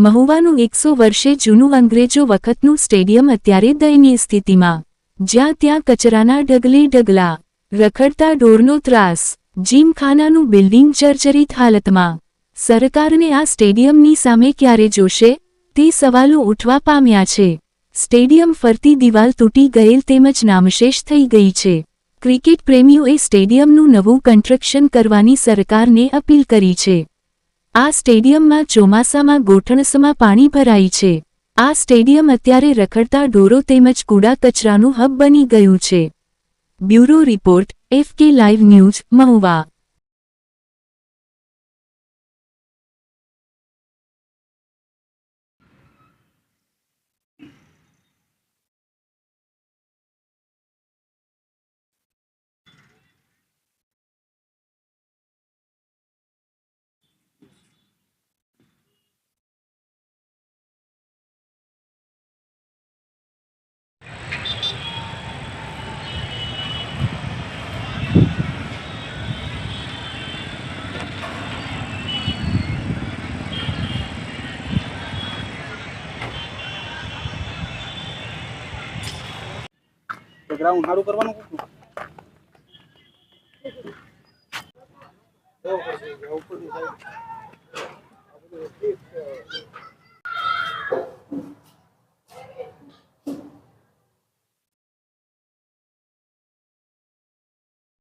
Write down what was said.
મહુવાનું એકસો વર્ષે જૂનું અંગ્રેજો વખતનું સ્ટેડિયમ અત્યારે દયનીય સ્થિતિમાં. જ્યાં ત્યાં કચરાના ઢગલે ઢગલા, રખડતા ઢોરનો ત્રાસ, જીમખાનાનું બિલ્ડિંગ જર્જરિત હાલતમાં. સરકારને આ સ્ટેડિયમની સામે ક્યારે જોશે? તે સવાલો ઉઠવા પામ્યા છે. સ્ટેડિયમ ફરતી દિવાલ તૂટી ગયેલ તેમજ નામશેષ થઈ ગઈ છે. ક્રિકેટ પ્રેમીઓએ સ્ટેડિયમનું નવું કન્સ્ટ્રક્શન કરવાની સરકારને અપીલ કરી છે. આ સ્ટેડિયમમાં ચોમાસામાં ગોઠણસમાં પાણી ભરાય છે. આ સ્ટેડિયમ અત્યારે રખડતા ઢોરો તેમજ કૂડા કચરાનું હબ બની ગયું છે. Bureau report FK live news, Mahuva. તો ગ્રાઉન્ડ સારું કરવાનું કુકું